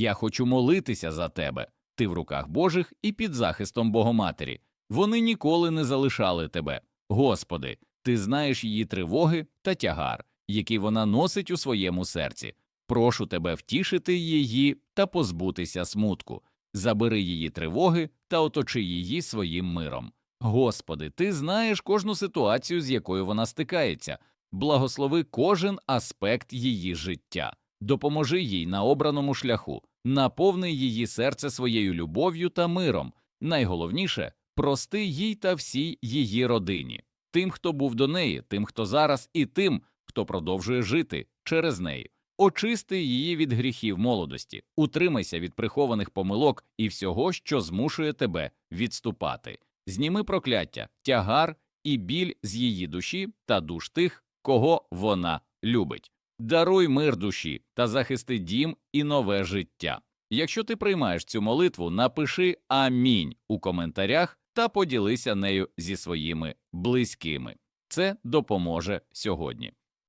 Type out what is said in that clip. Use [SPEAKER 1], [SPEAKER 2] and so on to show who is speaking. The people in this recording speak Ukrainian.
[SPEAKER 1] Я хочу молитися за тебе. Ти в руках Божих і під захистом Богоматері. Вони ніколи не залишали тебе. Господи, ти знаєш її тривоги та тягар, який вона носить у своєму серці. Прошу тебе втішити її та позбутися смутку. Забери її тривоги та оточи її своїм миром. Господи, ти знаєш кожну ситуацію, з якою вона стикається. Благослови кожен аспект її життя, допоможи їй на обраному шляху, наповни її серце своєю любов'ю та миром. Найголовніше прости їй та всій її родині, тим, хто був до неї, тим, хто зараз, і тим, хто продовжує жити через неї. Очисти її від гріхів молодості, утримайся від прихованих помилок і всього, що змушує тебе відступати. Зніми прокляття, тягар і біль з її душі та душ тих, кого вона любить. Даруй мир душі та захисти дім і нове життя. Якщо ти приймаєш цю молитву, напиши Амінь у коментарях та поділися нею зі своїми близькими. Це допоможе сьогодні.